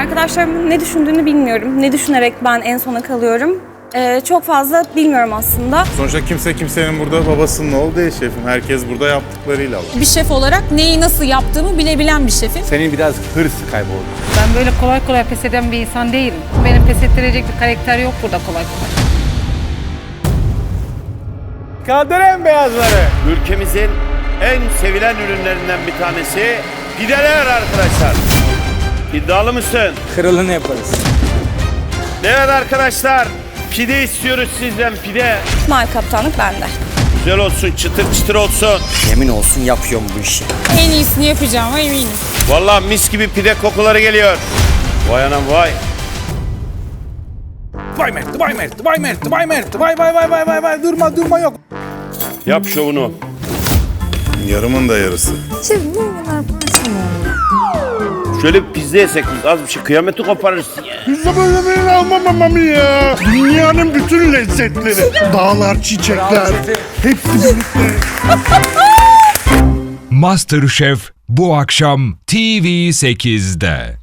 Arkadaşlarımın ne düşündüğünü bilmiyorum. Ne düşünerek ben en sona kalıyorum. Ee, çok fazla bilmiyorum aslında. Sonuçta kimse kimsenin burada babasının oğlu değil şefim. Herkes burada yaptıklarıyla var. Bir şef olarak neyi nasıl yaptığımı bilebilen bir şefim. Senin biraz hırs kayboldu. Ben böyle kolay kolay pes eden bir insan değilim. Benim pes ettirecek bir karakter yok burada kolay kolay. Kaldırın beyazları. Ülkemizin en sevilen ürünlerinden bir tanesi pideler arkadaşlar. İddialı mısın? Kralını yaparız. Evet arkadaşlar. Pide istiyoruz sizden pide. İsmail kaptanlık bende. Güzel olsun, çıtır çıtır olsun. Yemin olsun yapıyorum bu işi. En iyisini yapacağıma eminim. Vallahi mis gibi pide kokuları geliyor. Vay anam vay. Vay Mert, vay Mert, vay Mert, vay Mert, vay vay vay vay vay vay durma durma yok. Yap şovunu. Yarımın da yarısı. Şöyle bir pizza yesek biz az bir şey kıyameti koparırız. Pizza böyle böyle almamamamı ya. Dünyanın bütün lezzetleri. Dağlar, çiçekler. Hepsi birlikte. MasterChef bu akşam TV8'de.